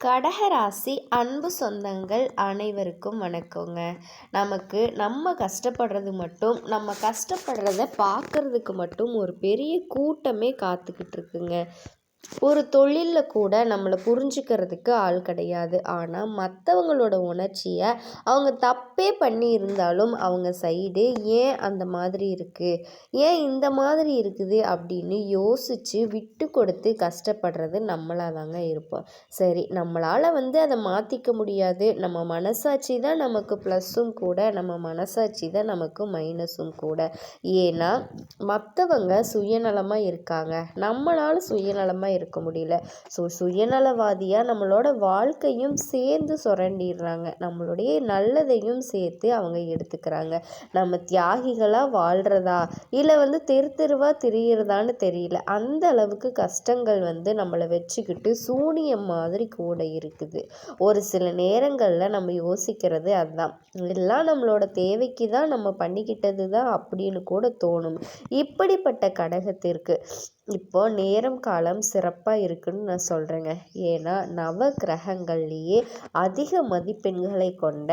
கடகராசி அன்பு சொந்தங்கள் அனைவருக்கும் வணக்கங்க. நமக்கு நம்ம கஷ்டப்படுறது மட்டும் நம்ம கஷ்டப்படுறத பார்க்கறதுக்கு மட்டும் ஒரு பெரிய கூட்டமே காத்துக்கிட்டு இருக்குங்க. ஒரு தொழிலில் கூட நம்மளை புரிஞ்சுக்கிறதுக்கு ஆள் கிடையாது. ஆனால் மற்றவங்களோட உணர்ச்சியை அவங்க தப்பே பண்ணி இருந்தாலும் அவங்க சைடு ஏன் அந்த மாதிரி இருக்குது ஏன் இந்த மாதிரி இருக்குது அப்படின்னு யோசித்து விட்டு கொடுத்து கஷ்டப்படுறது நம்மளாக தாங்க இருப்போம். சரி நம்மளால் வந்து அதை மாற்றிக்க முடியாது. நம்ம மனசாட்சி தான் நமக்கு ப்ளஸ்ஸும் கூட நம்ம மனசாட்சி தான் நமக்கு மைனஸும் கூட. ஏன்னா மற்றவங்க சுயநலமாக இருக்காங்க. நம்மளால் சுயநலமாக இருக்க முடியல. ஸோ சுயநலவாதியாக நம்மளோட வாழ்க்கையும் சேர்ந்து சுரண்டிடுறாங்க. நம்மளுடைய நல்லதையும் சேர்த்து அவங்க எடுத்துக்கிறாங்க. நம்ம தியாகிகளாக வாழ்கிறதா இல்லை வந்து தெரு தெருவாக திரியிறதான்னு தெரியல. அந்த அளவுக்கு கஷ்டங்கள் வந்து நம்மளை வச்சுக்கிட்டு சூனியம் மாதிரி கூட இருக்குது. ஒரு சில நேரங்களில் நம்ம யோசிக்கிறது அதுதான் எல்லாம் நம்மளோட தேவைக்கு தான் நம்ம பண்ணிக்கிட்டது தான் அப்படின்னு கூட தோணும். இப்படிப்பட்ட கடகத்திற்கு. இப்போ நேரம் காலம் சிறப்பாக இருக்குன்னு நான் சொல்கிறேங்க ஏன்னா நவ கிரகங்கள்லேயே அதிக மதிப்பெண்களை கொண்ட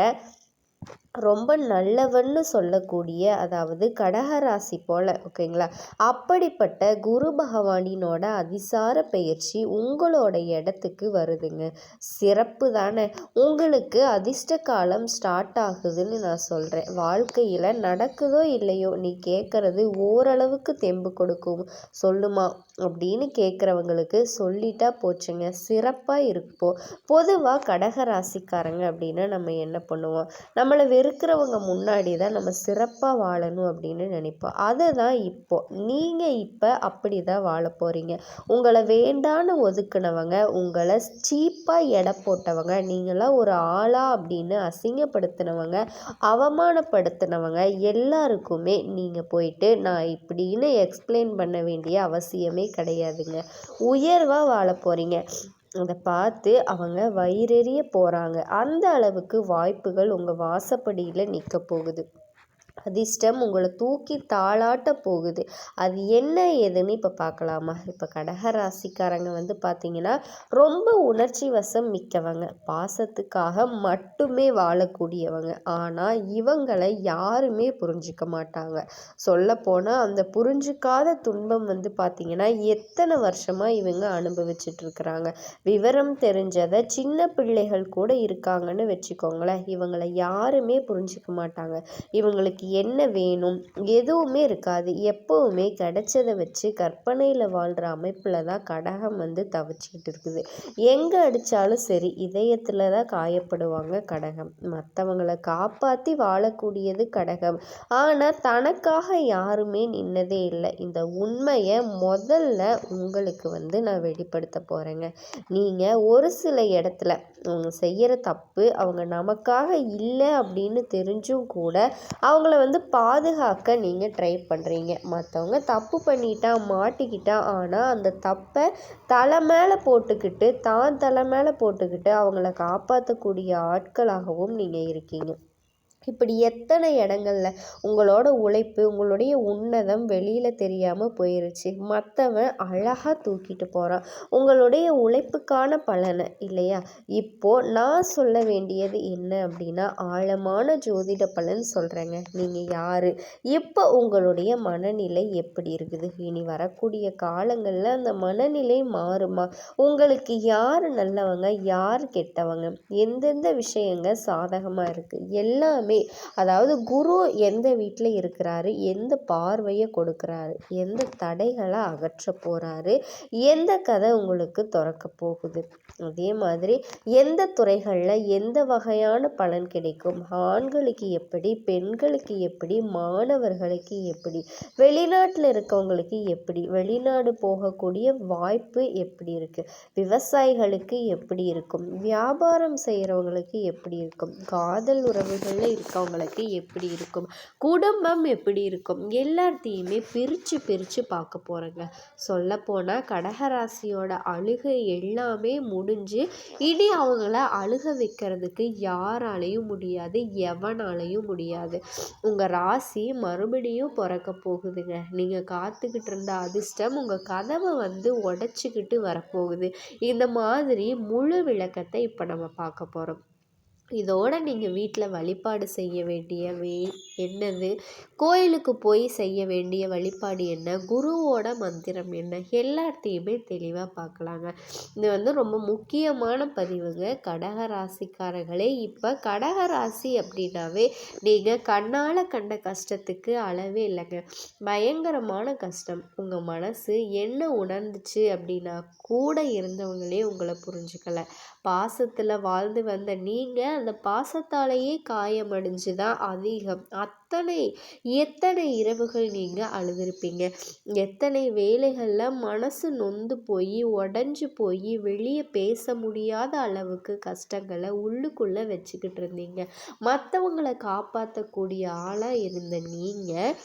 ரொம்ப நல்லவன்னு சொல்லக்கூடிய அதாவது கடகராசி போல் ஓகேங்களா? அப்படிப்பட்ட குரு பகவானினோட அதிசார பயிற்சி உங்களோட இடத்துக்கு வருதுங்க. சிறப்பு தானே? உங்களுக்கு அதிர்ஷ்ட காலம் ஸ்டார்ட் ஆகுதுன்னு நான் சொல்கிறேன் வாழ்க்கையில் நடக்குதோ இல்லையோ நீ கேட்குறது ஓரளவுக்கு தெம்பு கொடுக்கும். சொல்லுமா? அப்படின்னு கேட்குறவங்களுக்கு சொல்லிட்டா போச்சுங்க. சிறப்பாக இருப்போம். பொதுவாக கடகராசிக்காரங்க அப்படின்னா நம்ம என்ன பண்ணுவோம்? நம்மளை வெறும் இருக்கிறவங்க முன்னாடி தான் நம்ம சிறப்பாக வாழணும் அப்படின்னு நினைப்போம். அதை தான் இப்போ. நீங்கள் இப்போ அப்படி தான் வாழ போகிறீங்க உங்களை வேண்டான்னு ஒதுக்குனவங்க உங்களை சீப்பாக எடை போட்டவங்க நீங்களாம் ஒரு ஆளா அப்படின்னு அசிங்கப்படுத்தினவங்க அவமானப்படுத்தினவங்க எல்லாருக்குமே நீங்கள் போயிட்டு நான் இப்படின்னு எக்ஸ்பிளைன் பண்ண வேண்டிய அவசியமே கிடையாதுங்க. உயர்வாக வாழ போகிறீங்க அதை பார்த்து அவங்க வயிறெறிய போகிறாங்க அந்த அளவுக்கு வாய்ப்புகள் உங்கள் வாசப்படியில் நிற்க போகுது. அதிர்ஷ்டம் உங்களை தூக்கி தாளாட்ட போகுது. அது என்ன ஏதுன்னு இப்போ பார்க்கலாமா இப்போ கடக ராசிக்காரங்க வந்து பார்த்திங்கன்னா ரொம்ப உணர்ச்சி வசம் மிக்கவங்க. பாசத்துக்காக மட்டுமே வாழக்கூடியவங்க. ஆனால் இவங்களை யாருமே புரிஞ்சிக்க மாட்டாங்க. சொல்லப்போனால் அந்த புரிஞ்சிக்காத துன்பம் வந்து பார்த்திங்கன்னா எத்தனை வருஷமாக இவங்க அனுபவிச்சிட்ருக்குறாங்க விவரம் தெரிஞ்சதை சின்ன பிள்ளைகள் கூட இருக்காங்கன்னு வச்சுக்கோங்களேன். இவங்களை யாருமே புரிஞ்சிக்க மாட்டாங்க. இவங்களுக்கு என்ன வேணும்? எதுவுமே இருக்காது. எப்போவுமே கிடைச்சதை வச்சு கற்பனையில் வாழ்கிற அமைப்பில் தான் கடகம் வந்து தவிச்சிக்கிட்டு இருக்குது. எங்கே அடித்தாலும் சரி இதயத்தில் தான் காயப்படுவாங்க கடகம். மற்றவங்களை காப்பாற்றி வாழக்கூடியது கடகம். ஆனால் தனக்காக யாருமே நின்னதே இல்லை. இந்த உண்மையை முதல்ல உங்களுக்கு வந்து நான் வெளிப்படுத்த போகிறேங்க நீங்கள் ஒரு சில இடத்துல அவங்க செய்கிற தப்பு அவங்க நமக்காக இல்லை அப்படின்னு தெரிஞ்சும் கூட அவங்கள வந்து பாதுகாக்க நீங்கள் ட்ரை பண்ணுறீங்க மற்றவங்க தப்பு பண்ணிட்டா மாட்டிக்கிட்டா ஆனால் அந்த தப்பை தலை மேலே போட்டுக்கிட்டு தான் தலை மேலே போட்டுக்கிட்டு அவங்கள காப்பாற்றக்கூடிய ஆட்களாகவும் நீங்கள் இருக்கீங்க. இப்படி எத்தனை இடங்கள்ல உங்களோட உழைப்பு உங்களுடைய உன்னதம் வெளியில் தெரியாமல் போயிருச்சு. மற்றவன் அழகாக தூக்கிட்டு போகிறான் உங்களுடைய உழைப்புக்கான பலனை இல்லையா? இப்போது நான் சொல்ல வேண்டியது என்ன அப்படின்னா ஆழமான ஜோதிட பலன் சொல்கிறேங்க நீங்கள் யார்? இப்போ உங்களுடைய மனநிலை எப்படி இருக்குது? இனி வரக்கூடிய காலங்களில் அந்த மனநிலை மாறுமா? உங்களுக்கு யார் நல்லவங்க? யார் கெட்டவங்க? எந்தெந்த விஷயங்க சாதகமாக இருக்குது எல்லாமே அதாவது குரு எந்த வீட்டில் இருக்கிறாரு? எந்த பார்வையை கொடுக்குறாரு? எந்த தடைகளை அகற்ற போகிறாரு எந்த கதை உங்களுக்கு திறக்க போகுது? அதே மாதிரி எந்த துறைகளில் எந்த வகையான பலன் கிடைக்கும்? ஆண்களுக்கு எப்படி? பெண்களுக்கு எப்படி? மாணவர்களுக்கு எப்படி? வெளிநாட்டில் இருக்கவங்களுக்கு எப்படி? வெளிநாடு போகக்கூடிய வாய்ப்பு எப்படி இருக்குது விவசாயிகளுக்கு எப்படி இருக்கும்? வியாபாரம் செய்கிறவங்களுக்கு எப்படி இருக்கும்? காதல் உறவுகளில் இருக்கவங்களுக்கு எப்படி இருக்கும்? குடும்பம் எப்படி இருக்கும்? எல்லாத்தையுமே பிரித்து பிரித்து பார்க்க போகிறேங்க சொல்லப்போனால் கடகராசியோட அழுகை எல்லாமே முடிஞ்சு இனி அவங்கள அழுக வைக்கிறதுக்கு யாராலையும் முடியாது எவனாலையும் முடியாது. உங்கள் ராசி மறுபடியும் பிறக்க போகுதுங்க. நீங்கள் காத்துக்கிட்டு இருந்த அதிர்ஷ்டம் உங்கள் கதவை வந்து உடச்சிக்கிட்டு வரப்போகுது. இந்த மாதிரி முழு விளக்கத்தை இப்போ நம்ம பார்க்க போகிறோம் இதோட நீங்கள் வீட்டில் வழிபாடு செய்ய வேண்டிய வே என்னது? கோயிலுக்கு போய் செய்ய வேண்டிய வழிபாடு என்ன? குருவோட மந்திரம் என்ன? எல்லாத்தையுமே தெளிவாக பார்க்கலாங்க இது வந்து ரொம்ப முக்கியமான பதிவுங்க. கடக ராசிக்காரர்களே இப்போ கடக ராசி அப்படின்னாவே நீங்கள் கண்ணால் கண்ட கஷ்டத்துக்கு அளவே இல்லைங்க. பயங்கரமான கஷ்டம். உங்கள் மனசு என்ன உணர்ந்துச்சு அப்படின்னா கூட இருந்தவங்களே உங்களை புரிஞ்சுக்கலை. பாசத்தில் வாழ்ந்து வந்த நீங்கள் அந்த பாசத்தாலேயே காயமடைஞ்சு தான் அதிகம். அத்தனை எத்தனை இரவுகள் நீங்கள் அழுதுருப்பீங்க? எத்தனை வேலைகளில் மனசு நொந்து போய் உடஞ்சி போய் வெளியே பேச முடியாத அளவுக்கு கஷ்டங்களை உள்ளுக்குள்ளே வச்சுக்கிட்டு இருந்தீங்க மற்றவங்களை காப்பாற்றக்கூடிய ஆளாக இருந்த நீங்கள்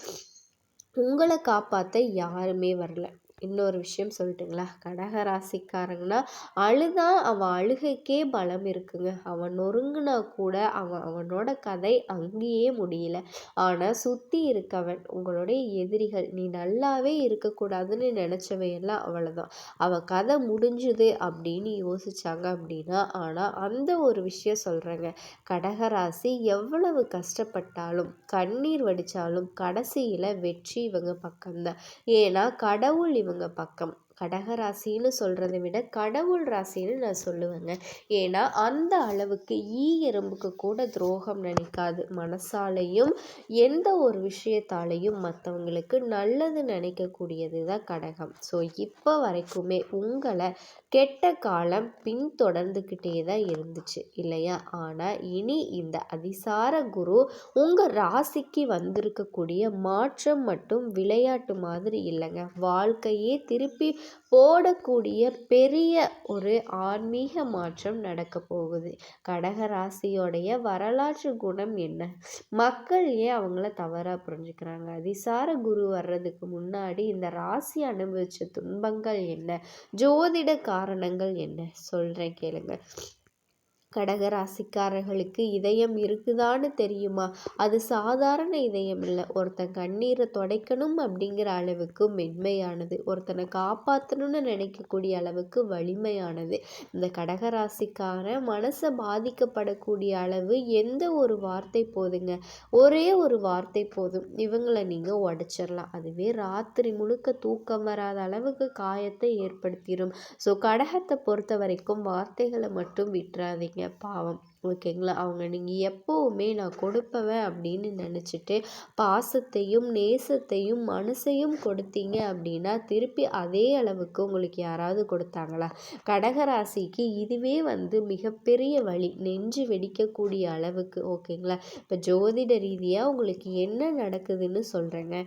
உங்களை காப்பாற்ற யாருமே வரல. இன்னொரு விஷயம் சொல்லட்டுங்களா? கடக ராசிக்காரங்கன்னா அழுதா அவன் அழுகைக்கே பலம் இருக்குங்க. அவன் நொறுங்குனா கூட அவன் அவனோட கதை அங்கேயே முடியல. ஆனால் சுற்றி இருக்கவன் உங்களுடைய எதிரிகள் நீ நல்லாவே இருக்கக்கூடாதுன்னு நினச்சவையெல்லாம் அவ்வளோதான் அவன் கதை முடிஞ்சுது அப்படின்னு யோசிச்சாங்க அப்படின்னா ஆனால் அந்த ஒரு விஷயம் சொல்கிறேங்க கடகராசி எவ்வளவு கஷ்டப்பட்டாலும் கண்ணீர் வடித்தாலும் கடைசியில் வெற்றி இவங்க பக்கம்தான். ஏன்னா கடவுள் இவங்க இவங்க பக்கம் கடகராசின்னு சொல்கிறத விட கடவுள் ராசின்னு நான் சொல்லுவேங்க. ஏன்னா அந்த அளவுக்கு ஈ எறும்புக்கு கூட துரோகம் நினைக்காது. மனசாலையும் எந்த ஒரு விஷயத்தாலையும் மற்றவங்களுக்கு நல்லது நினைக்கக்கூடியது தான் கடகம். ஸோ இப்போ வரைக்குமே உங்களை கெட்ட காலம் பின்தொடர்ந்துக்கிட்டே தான் இருந்துச்சு இல்லையா? ஆனால் இனி இந்த அதிசார குரு உங்கள் ராசிக்கு வந்திருக்கக்கூடிய மாற்றம் மட்டும் விளையாட்டு மாதிரி இல்லைங்க. வாழ்க்கையே திருப்பி போடக்கூடிய பெரிய ஒரு ஆன்மீக மாற்றம் நடக்க போகுது. கடக ராசியோடைய வரலாற்று குணம் என்ன? மக்கள் ஏன் அவங்கள தவறாக புரிஞ்சுக்கிறாங்க? அதிசார குரு வர்றதுக்கு முன்னாடி இந்த ராசி அனுபவித்த துன்பங்கள் என்ன? ஜோதிட காரணங்கள் என்ன? சொல்கிறேன் கேளுங்க. கடகராசிக்காரர்களுக்கு இதயம் இருக்குதான்னு தெரியுமா? அது சாதாரண இதயம் இல்லை. ஒருத்தன் கண்ணீரை துடைக்கணும் அப்படிங்கிற அளவுக்கு மென்மையானது. ஒருத்தனை காப்பாற்றணும்னு நினைக்கக்கூடிய அளவுக்கு வலிமையானது. இந்த கடகராசிக்கார மனசை பாதிக்கப்படக்கூடிய அளவு எந்த ஒரு வார்த்தை போதுங்க? ஒரே ஒரு வார்த்தை போதும். இவங்களை நீங்கள் உடச்சிடலாம் அதுவே ராத்திரி முழுக்க தூக்கம் வராத அளவுக்கு காயத்தை ஏற்படுத்திடும் ஸோ கடகத்தை பொறுத்த வரைக்கும் வார்த்தைகளை மட்டும் விட்டுறாதீங்க. பாவம். ஓகேங்களா? அவங்க நீங்கள் எப்போவுமே நான் கொடுப்பவன் அப்படின்னு நினச்சிட்டு பாசத்தையும் நேசத்தையும் மனசையும் கொடுத்தீங்க அப்படின்னா திருப்பி அதே அளவுக்கு உங்களுக்கு யாராவது கொடுத்தாங்களா? கடகராசிக்கு இதுவே வந்து மிகப்பெரிய வழி. நெஞ்சு வெடிக்கக்கூடிய அளவுக்கு. ஓகேங்களா? இப்போ ஜோதிட ரீதியாக உங்களுக்கு என்ன நடக்குதுன்னு சொல்கிறேங்க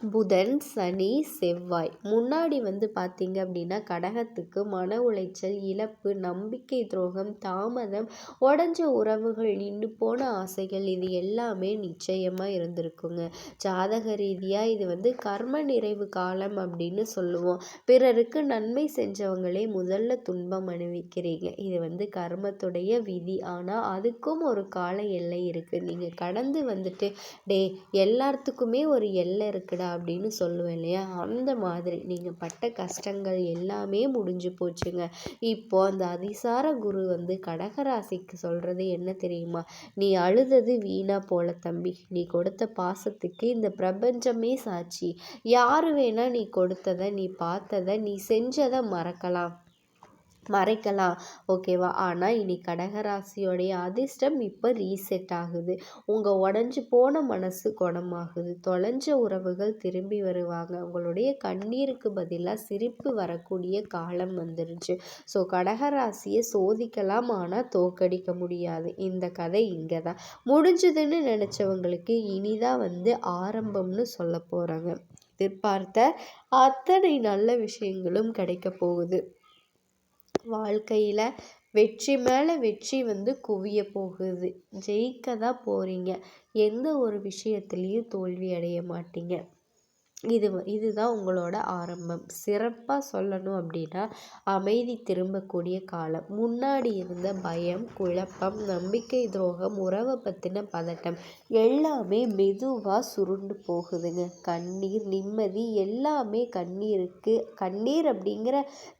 புதன் சனி செவ்வாய். முன்னாடி வந்து பார்த்தீங்க அப்படின்னா கடகத்துக்கு மன உளைச்சல் இழப்பு நம்பிக்கை துரோகம் தாமதம் உடஞ்ச உறவுகள் நின்று போன ஆசைகள் இது எல்லாமே நிச்சயமாக இருந்திருக்குங்க. ஜாதக ரீதியாக இது வந்து கர்ம நிறைவு காலம் அப்படின்னு சொல்லுவோம். பிறருக்கு நன்மை செஞ்சவங்களே முதல்ல துன்பம் அனுபவிக்கிறீங்க. இது வந்து கர்மத்துடைய விதி. ஆனால் அதுக்கும் ஒரு கால எல்லை இருக்குது நீங்கள் கடந்து வந்துட்டு டே எல்லாத்துக்குமே ஒரு எல்லை இருக்குடா. அப்படின்னு சொல்லுவேன் இல்லையா? அந்த மாதிரி நீங்கள் பட்ட கஷ்டங்கள் எல்லாமே முடிஞ்சு போச்சுங்க. இப்போ அந்த அதிசார குரு வந்து கடகராசிக்கு சொல்கிறது என்ன தெரியுமா? நீ அழுதது வீணா போல தம்பி. நீ கொடுத்த பாசத்துக்கு இந்த பிரபஞ்சமே சாட்சி. யார் வேணால் நீ கொடுத்ததை நீ பார்த்ததை நீ செஞ்சதை மறக்கலாம். மறைக்கலாம். ஓகேவா? ஆனால் இனி கடகராசியோடைய அதிர்ஷ்டம் இப்போ ரீசெட் ஆகுது. உங்கள் உடஞ்சி போன மனசு குணமாகுது. தொலைஞ்ச உறவுகள் திரும்பி வருவாங்க. உங்களுடைய கண்ணீருக்கு பதிலாக சிரிப்பு வரக்கூடிய காலம் வந்துருச்சு. ஸோ கடகராசியை சோதிக்கலாம் ஆனால் தோக்கடிக்க முடியாது. இந்த கதை இங்கே தான் முடிஞ்சதுன்னு நினச்சவங்களுக்கு இனிதான் வந்து ஆரம்பம்னு சொல்ல போகிறாங்க எதிர்பார்த்த அத்தனை நல்ல விஷயங்களும் கிடைக்க போகுது. வாழ்க்கையில் வெற்றி மேலே வெற்றி வந்து குவிய போகுது. ஜெயிக்க தான் போகிறீங்க எந்த ஒரு விஷயத்துலேயும் தோல்வி அடைய மாட்டீங்க. இது இதுதான் உங்களோட ஆரம்பம். சிறப்பாக சொல்லணும் அப்படின்னா அமைதி திரும்பக்கூடிய காலம். முன்னாடி இருந்த பயம் குழப்பம் நம்பிக்கை துரோகம் உறவை பற்றின பதட்டம் எல்லாமே மெதுவாக சுருண்டு போகுதுங்க. கண்ணீர் நிம்மதி எல்லாமே கண்ணீருக்கு கண்ணீர் அப்படிங்கிற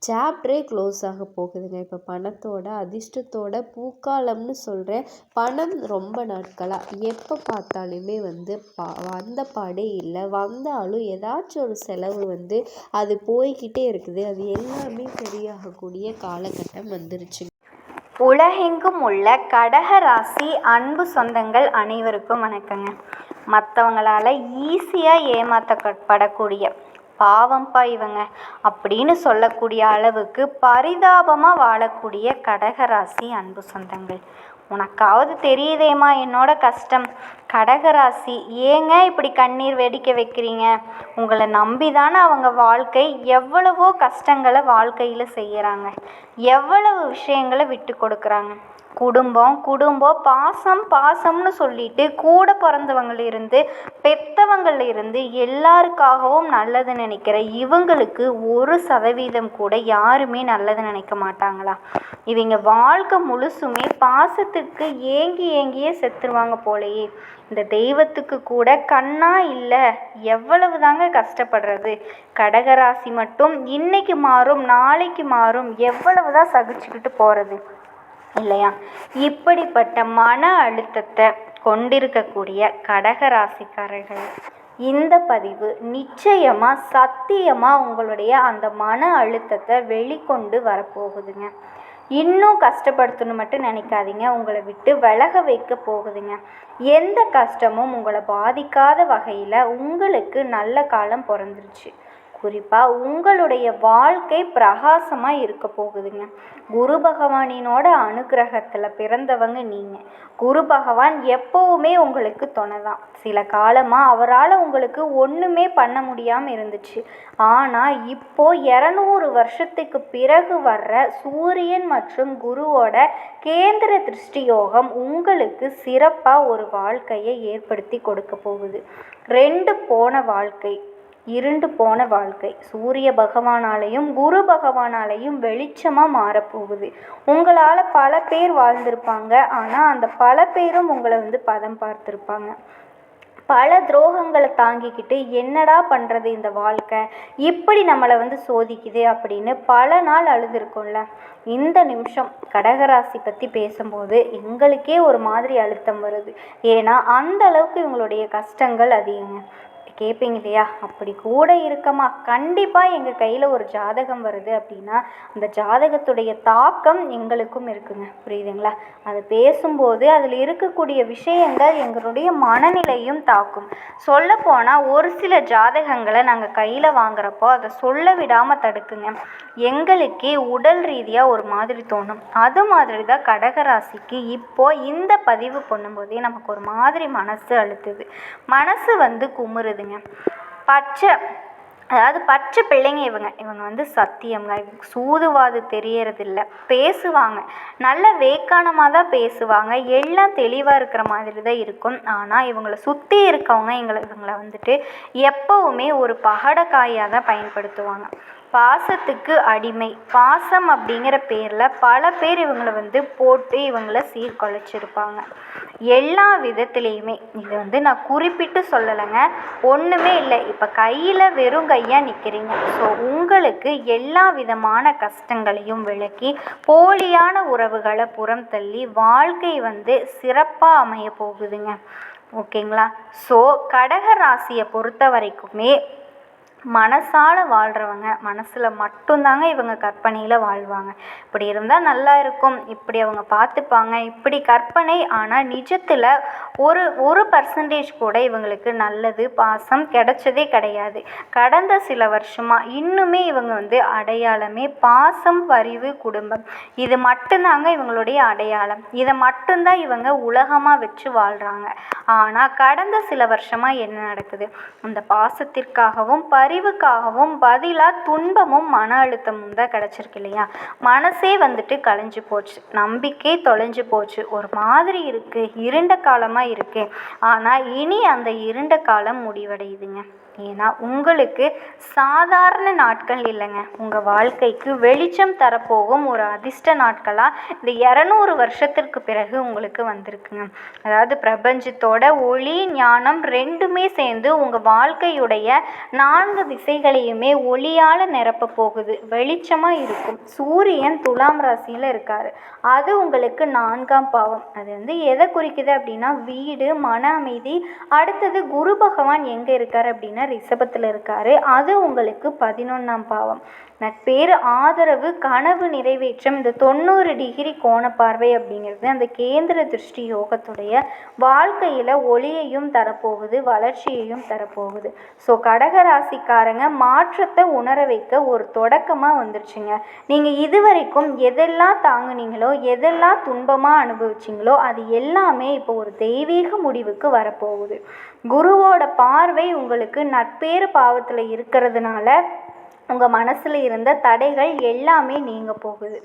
சாப்டரே க்ளோஸ் ஆக போகுதுங்க. இப்போ பணத்தோட அதிர்ஷ்டத்தோட பூக்காலம்னு சொல்கிறேன் பணம் ரொம்ப நாட்களாக எப்போ பார்த்தாலுமே வந்து பா வந்த பாடே இல்லை. வந்தாலும் ஏதாச்சும் ஒரு செலவு வந்து அது போய்கிட்டே இருக்குது. அது எல்லாமே சரியாகக்கூடிய காலகட்டம் வந்துருச்சு. உலகெங்கும் உள்ள கடக ராசி அன்பு சொந்தங்கள் அனைவருக்கும் வணக்கங்க. மற்றவங்களால் ஈஸியாக ஏமாற்றப்படக்கூடிய பாவம்ப்பா இவங்க. அப்படின்னு சொல்லக்கூடிய அளவுக்கு பரிதாபமாக வாழக்கூடிய கடகராசி அன்பு சொந்தங்கள். உனக்காவது தெரியுதேம்மா என்னோட கஷ்டம். கடகராசி ஏங்க இப்படி கண்ணீர் வெடிக்க வைக்கிறீங்க? உங்களை நம்பி தானே அவங்க வாழ்க்கை. எவ்வளவோ கஷ்டங்களை வாழ்க்கையில் செய்கிறாங்க எவ்வளவு விஷயங்களை விட்டு கொடுக்குறாங்க. குடும்பம் குடும்பம் பாசம் பாசம்னு சொல்லிட்டு கூட பிறந்தவங்களிருந்து இருந்து எல்லாருக்காகவும் நல்லது நினைக்கிற இவங்களுக்கு ஒரு சதவீதம் கூட யாருமே நல்லது நினைக்க மாட்டாங்களா? இவங்க வாழ்க்கை முழுசுமே பாசத்துக்கு ஏங்கி ஏங்கியே செத்துருவாங்க போலையே. இந்த தெய்வத்துக்கு கூட கண்ணா இல்லை. எவ்வளவு தாங்க கஷ்டப்படுறது? கடகராசி மட்டும் இன்னைக்கு மாறும் நாளைக்கு மாறும். எவ்வளவு தான் சகிச்சுக்கிட்டு போகிறது இல்லையா? இப்படிப்பட்ட மன அழுத்தத்தை கொண்டிருக்கக்கூடிய கடகராசிக்காரர்கள் இந்த பதிவு நிச்சயமாக சத்தியமாக உங்களுடைய அந்த மன அழுத்தத்தை வெளிக்கொண்டு வரப்போகுதுங்க. இன்னும் கஷ்டப்படுத்தணும் மட்டும் நினைக்காதீங்க. உங்களை விட்டு விலக வைக்க போகுதுங்க. எந்த கஷ்டமும் உங்களை பாதிக்காத வகையில் உங்களுக்கு நல்ல காலம் பிறந்துருச்சு. குறிப்பாக உங்களுடைய வாழ்க்கை பிரகாசமாக இருக்க போகுதுங்க. குரு பகவானினோட அனுகிரகத்தில் பிறந்தவங்க நீங்கள் குரு பகவான் எப்போவுமே உங்களுக்கு துணை தான் சில காலமாக அவரால் உங்களுக்கு ஒன்றுமே பண்ண முடியாமல் இருந்துச்சு. ஆனால் இப்போ இரநூறு வருஷத்துக்கு பிறகு வர்ற சூரியன் மற்றும் குருவோட கேந்திர திருஷ்டி யோகம் உங்களுக்கு சிறப்பாக ஒரு வாழ்க்கையை ஏற்படுத்தி கொடுக்க போகுது. ரெண்டு போன வாழ்க்கை. இருண்டு போன வாழ்க்கை. சூரிய பகவானாலையும் குரு பகவானாலையும் வெளிச்சமாக மாறப்போகுது உங்களால் பல பேர் வாழ்ந்திருப்பாங்க. ஆனால் அந்த பல பேரும் உங்களை வந்து பதம் பார்த்துருப்பாங்க. பல துரோகங்களை தாங்கிக்கிட்டு என்னடா பண்ணுறது இந்த வாழ்க்கை? இப்படி நம்மளை வந்து சோதிக்குது அப்படின்னு பல நாள் அழுதுருக்கோம்ல. இந்த நிமிஷம் கடகராசி பற்றி பேசும்போது எங்களுக்கே ஒரு மாதிரி அழுத்தம் வருது. ஏன்னா அந்த அளவுக்கு இவங்களுடைய கஷ்டங்கள் அதிகங்க. கேட்பீங்க இல்லையா அப்படி கூட இருக்கமா. கண்டிப்பாக எங்கள் கையில் ஒரு ஜாதகம் வருது அப்படின்னா அந்த ஜாதகத்துடைய தாக்கம் எங்களுக்கும் இருக்குங்க. புரியுதுங்களா? அது பேசும்போது அதில் இருக்கக்கூடிய விஷயங்கள் எங்களுடைய மனநிலையும் தாக்கும். சொல்லப்போனால் ஒரு சில ஜாதகங்களை நாங்கள் கையில் வாங்குறப்போ அதை சொல்ல விடாமல் தடுக்குங்க. எங்களுக்கே உடல் ரீதியாக ஒரு மாதிரி தோணும். அது மாதிரி தான் கடகராசிக்கு இப்போது இந்த பதிவு பண்ணும்போதே நமக்கு ஒரு மாதிரி மனசு அழுத்துது. மனசு வந்து குமுறுதுங்க. பச்சை அதாவது பச்சை பிள்ளைங்க இவங்க இவங்க வந்து சத்தியம்ங்க. சூதுவாது தெரியறதில்ல. பேசுவாங்க. நல்ல வேக்கானமாக தான் பேசுவாங்க. எல்லாம் தெளிவாக இருக்கிற மாதிரி தான் இருக்கும். ஆனால் இவங்களை சுற்றி இருக்கவங்க எங்களை இவங்களை வந்துட்டு எப்போவுமே ஒரு பகடக்காயாக தான் பயன்படுத்துவாங்க. பாசத்துக்கு அடிமை. பாசம் அப்படிங்கிற பேரில் பல பேர் இவங்களை வந்து போட்டு இவங்களை சீர்குலைச்சிருப்பாங்க. எல்லா விதத்துலேயுமே. இது வந்து நான் குறிப்பிட்டு சொல்லலைங்க. ஒன்றுமே இல்லை. இப்போ கையில் வெறும் கையாக நிற்கிறீங்க ஸோ உங்களுக்கு எல்லா விதமான கஷ்டங்களையும் விளக்கி போலியான உறவுகளை புறம் தள்ளி வாழ்க்கை வந்து சிறப்பாக அமைய போகுதுங்க. ஓகேங்களா? ஸோ கடக ராசியை பொறுத்த வரைக்குமே மனசால் வாழ்கிறவங்க மனசில் மட்டும்தாங்க இவங்க கற்பனையில் வாழ்வாங்க. இப்படி இருந்தால் நல்லா இருக்கும் இப்படி அவங்க பார்த்துப்பாங்க இப்படி கற்பனை ஆனால் நிஜத்தில் ஒரு ஒரு பர்சன்டேஜ் கூட இவங்களுக்கு நல்லது பாசம் கிடைச்சதே கிடையாது. கடந்த சில வருஷமாக இன்னுமே இவங்க வந்து அடையாளமே பாசம் பரிவு குடும்பம். இது மட்டும்தாங்க இவங்களுடைய அடையாளம். இதை மட்டும்தான் இவங்க உலகமாக வச்சு வாழ்கிறாங்க ஆனால் கடந்த சில வருஷமாக என்ன நடக்குது? அந்த பாசத்திற்காகவும் பரி அறிவுக்காகவும் பதிலாக துன்பமும் மன அழுத்தமும் தான் கிடச்சிருக்கு இல்லையா? மனசே வந்துட்டு கலைஞ்சு போச்சு. நம்பிக்கை தொலைஞ்சு போச்சு. ஒரு மாதிரி இருக்குது இருண்ட காலமாக இருக்குது ஆனால் இனி அந்த இருண்ட காலம் முடிவடையுதுங்க. ஏன்னா உங்களுக்கு சாதாரண நாட்கள் இல்லைங்க. உங்கள் வாழ்க்கைக்கு வெளிச்சம் தரப்போகும் ஒரு அதிர்ஷ்ட நாட்களாக இந்த இரநூறு வருஷத்திற்கு பிறகு உங்களுக்கு வந்திருக்குங்க. அதாவது பிரபஞ்சத்தோட ஒளி ஞானம் ரெண்டுமே சேர்ந்து உங்கள் வாழ்க்கையுடைய நான்கு திசைகளையுமே ஒளியால் நிரப்ப போகுது. வெளிச்சமாக இருக்கும். சூரியன் துலாம் ராசியில் இருக்கார். அது உங்களுக்கு நான்காம் பாவம். அது வந்து எதை குறிக்குது அப்படின்னா வீடு மன அமைதி. அடுத்தது குரு பகவான் எங்கே இருக்கார் அப்படின்னா ரிஷபத்தில் இருக்கார் அது உங்களுக்கு பதினொன்றாம் பாவம். நட்பேறு ஆதரவு கனவு நிறைவேற்றம் இந்த தொண்ணூறு டிகிரி கோண பார்வை அப்படிங்கிறது அந்த கேந்திர திருஷ்டி யோகத்துடைய வாழ்க்கையில் ஒளியையும் தரப்போகுது வளர்ச்சியையும் தரப்போகுது. ஸோ கடக ராசிக்காரங்க மாற்றத்தை உணர வைக்க ஒரு தொடக்கமாக வந்துருச்சுங்க. நீங்கள் இதுவரைக்கும் எதெல்லாம் தாங்குனீங்களோ எதெல்லாம் துன்பமாக அனுபவிச்சிங்களோ அது எல்லாமே இப்போ ஒரு தெய்வீக முடிவுக்கு வரப்போகுது. குருவோட பார்வை உங்களுக்கு நட்பேறு பாவத்தில் இருக்கிறதுனால உங்கள் மனசில் இருந்த தடைகள் எல்லாமே நீங்க போகுது.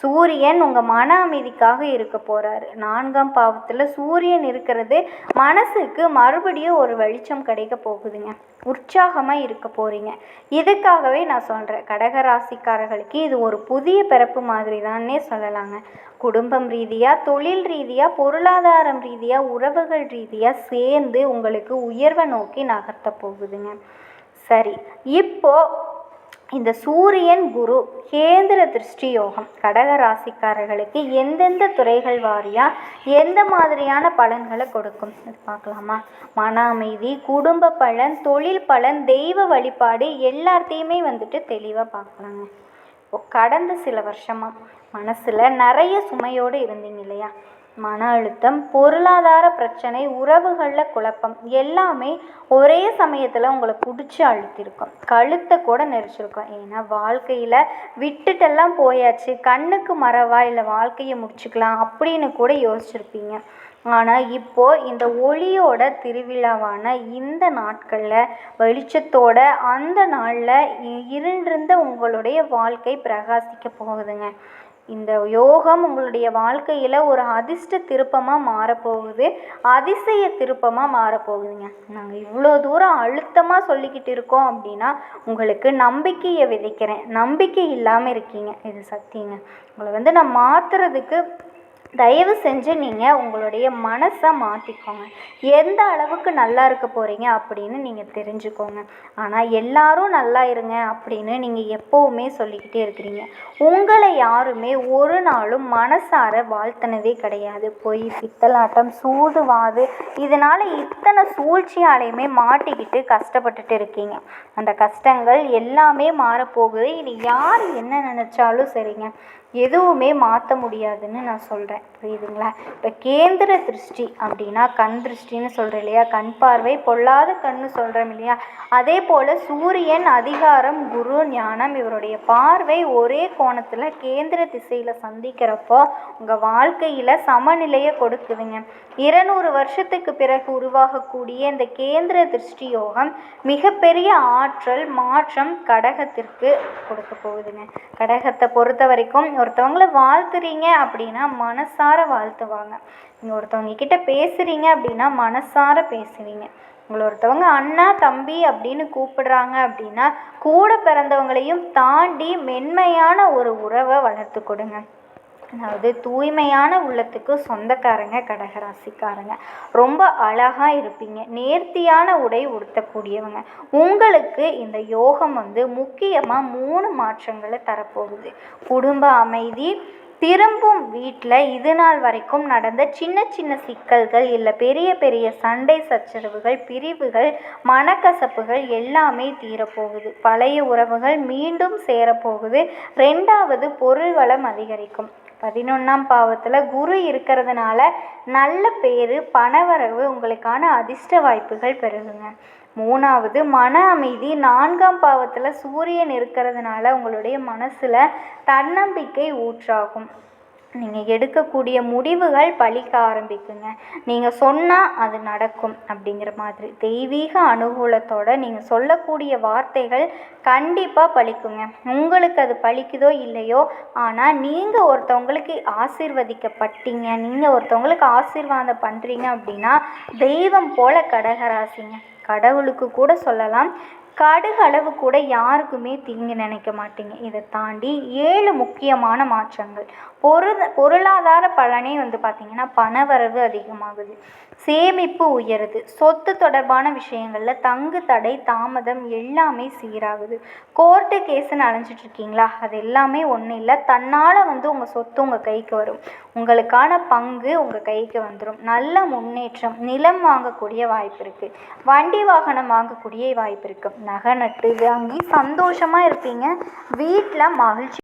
சூரியன் உங்கள் மன அமைதிக்காக இருக்க போகிறாரு நான்காம் பாவத்தில் சூரியன் இருக்கிறது மனசுக்கு மறுபடியும் ஒரு வெளிச்சம் கிடைக்க போகுதுங்க. உற்சாகமாக இருக்க போகிறீங்க இதுக்காகவே நான் சொல்கிறேன் கடகராசிக்காரர்களுக்கு இது ஒரு புதிய பிறப்பு மாதிரி தானே சொல்லலாங்க. குடும்பம் ரீதியாக தொழில் ரீதியாக பொருளாதாரம் ரீதியாக உறவுகள் ரீதியாக சேர்ந்து உங்களுக்கு உயர்வை நோக்கி நகர்த்த போகுதுங்க. சரி இப்போது இந்த சூரியன் குரு கேந்திர திருஷ்டி யோகம் கடக ராசிக்காரர்களுக்கு எந்தெந்த துறைகள் வாரியாக எந்த மாதிரியான பலன்களை கொடுக்கும்? இது பார்க்கலாமா? மன அமைதி குடும்ப பலன் தொழில் பலன் தெய்வ வழிபாடு எல்லாத்தையுமே வந்துட்டு தெளிவாக பார்க்கலாங்க. இப்போ கடந்த சில வருஷமாக மனசில் நிறைய சுமையோடு இருந்தீங்க இல்லையா? மன அழுத்தம் பொருளாதார பிரச்சனை உறவுகளில் குழப்பம் எல்லாமே ஒரே சமயத்தில் உங்களை பிடிச்சி அழுத்திருக்கும். கழுத்தை கூட நெரிச்சிருக்கும். ஏன்னா வாழ்க்கையில் விட்டுட்டெல்லாம் போயாச்சு. கண்ணுக்கு மறவா? இல்லை வாழ்க்கையை முடிச்சுக்கலாம் அப்படின்னு கூட யோசிச்சிருப்பீங்க. ஆனால் இப்போ இந்த ஒளியோட திருவிழாவான இந்த நாட்களில் வெளிச்சத்தோட அந்த நாளில் இருண்டிருந்த உங்களுடைய வாழ்க்கை பிரகாசிக்க போகுதுங்க. இந்த யோகம் உங்களுடைய வாழ்க்கையில் ஒரு அதிர்ஷ்ட திருப்பமாக மாறப்போகுது. அதிசய திருப்பமாக மாறப்போகுதுங்க. நாங்கள் இவ்வளோ தூரம் அழுத்தமாக சொல்லிக்கிட்டு இருக்கோம் அப்படின்னா உங்களுக்கு நம்பிக்கையை விதைக்கிறேன். நம்பிக்கை இல்லாமல் இருக்கீங்க. இது சத்தியங்க. உங்களை வந்து நான் மாற்றுறதுக்கு தயவு செஞ்சு நீங்கள் உங்களுடைய மனசை மாற்றிக்கோங்க எந்த அளவுக்கு நல்லா இருக்க போகிறீங்க அப்படின்னு நீங்கள் தெரிஞ்சுக்கோங்க. ஆனால் எல்லாரும் நல்லா இருங்க அப்படின்னு நீங்கள் எப்போவுமே சொல்லிக்கிட்டே இருக்கிறீங்க. உங்களை யாருமே ஒரு நாளும் மனசார வாழ்த்தினதே கிடையாது. பொய் பித்தலாட்டம் சூதுவாது. இதனால் இத்தனை சூழ்ச்சியாலையுமே மாட்டிக்கிட்டு கஷ்டப்பட்டுட்டு இருக்கீங்க. அந்த கஷ்டங்கள் எல்லாமே மாறப்போகுது. இது யார் என்ன நினச்சாலும் சரிங்க. எதுவுமே மாற்ற முடியாதுன்னு நான் சொல்கிறேன் புரியுதுங்களா? இப்போ கேந்திர திருஷ்டி அப்படின்னா கண் திருஷ்டின்னு சொல்கிறேன் இல்லையா? கண் பார்வை பொல்லாத கண்ணு சொல்கிறோம் இல்லையா? அதே போல் சூரியன் அதிகாரம் குரு ஞானம் இவருடைய பார்வை ஒரே கோணத்தில் கேந்திர திசையில் சந்திக்கிறப்போ உங்கள் வாழ்க்கையில் சமநிலையை கொடுக்குதுங்க. இருநூறு வருஷத்துக்கு பிறகு உருவாகக்கூடிய இந்த கேந்திர திருஷ்டி யோகம் மிகப்பெரிய ஆற்றல் மாற்றம் கடகத்திற்கு கொடுக்க போகுதுங்க. கடகத்தை பொறுத்த வரைக்கும் ஒருத்தவங்கள வாழ்த்துறீங்க அப்படின்னா மனசார வாழ்த்துவாங்க. நீங்கள் ஒருத்தவங்க கிட்ட பேசுகிறீங்க அப்படின்னா மனசார பேசுவீங்க. உங்களை ஒருத்தவங்க அண்ணா தம்பி அப்படின்னு கூப்பிடுறாங்க அப்படின்னா கூட பிறந்தவங்களையும் தாண்டி மென்மையான ஒரு உறவை வளர்த்து கொடுங்க. அதாவது தூய்மையான உள்ளத்துக்கு சொந்தக்காரங்க கடகராசிக்காரங்க. ரொம்ப அழகாக இருப்பீங்க. நேர்த்தியான உடை உடுத்தக்கூடியவங்க. உங்களுக்கு இந்த யோகம் வந்து முக்கியமாக மூணு மாற்றங்களை தரப்போகுது. குடும்ப அமைதி திரும்பும் வீட்டில் இது நாள் வரைக்கும் நடந்த சின்ன சின்ன சிக்கல்கள் இல்லை பெரிய பெரிய சண்டை சச்சரவுகள் பிரிவுகள் மனக்கசப்புகள் எல்லாமே தீரப்போகுது. பழைய உறவுகள் மீண்டும் சேரப்போகுது. ரெண்டாவது பொருள் வளம் அதிகரிக்கும். பதினொன்றாம் பாவத்தில் குரு இருக்கிறதுனால நல்ல பேர் பணவரவு உங்களுக்கான அதிர்ஷ்ட வாய்ப்புகள் பெருகுங்க. மூணாவது மன அமைதி. நான்காம் பாவத்தில் சூரியன் இருக்கிறதுனால உங்களுடைய மனசில் தன்னம்பிக்கை ஊற்றாகும். நீங்கள் எடுக்கக்கூடிய முடிவுகள் பலிக்க ஆரம்பிக்குங்க. நீங்கள் சொன்னால் அது நடக்கும் அப்படிங்கிற மாதிரி. தெய்வீக அனுகூலத்தோட நீங்கள் சொல்லக்கூடிய வார்த்தைகள் கண்டிப்பாக பலிக்குங்க உங்களுக்கு அது பலிக்குதோ இல்லையோ ஆனால் நீங்கள் ஒருத்தவங்களுக்கு ஆசீர்வதிக்கப்பட்டீங்க நீங்கள் ஒருத்தவங்களுக்கு ஆசீர்வாதம் பண்ணுறீங்க அப்படின்னா தெய்வம் போல கடகராசிங்க. கடவுளுக்கு கூட சொல்லலாம். கடுகு அளவு கூட யாருக்குமே தீங்கு நினைக்க மாட்டீங்க. இதை தாண்டி ஏழு முக்கியமான மாற்றங்கள். பொருள் பொருளாதார பலனே வந்து பார்த்திங்கன்னா பணவரவு அதிகமாகுது. சேமிப்பு உயருது. சொத்து தொடர்பான விஷயங்களில் தங்கு தடை தாமதம் எல்லாமே சீராகுது. கோர்ட்டு கேஸுன்னு அலைஞ்சிட்ருக்கீங்களா அது எல்லாமே ஒன்றும் இல்லை. தன்னால் வந்து உங்கள் சொத்து உங்கள் கைக்கு வரும். உங்களுக்கான பங்கு உங்கள் கைக்கு வந்துடும் நல்ல முன்னேற்றம் நிலம் வாங்கக்கூடிய வாய்ப்பு இருக்குது வண்டி வாகனம் வாங்கக்கூடிய வாய்ப்பு இருக்குது நகை நட்டு வாங்கி சந்தோஷமாக இருப்பீங்க. வீட்டில் மகிழ்ச்சி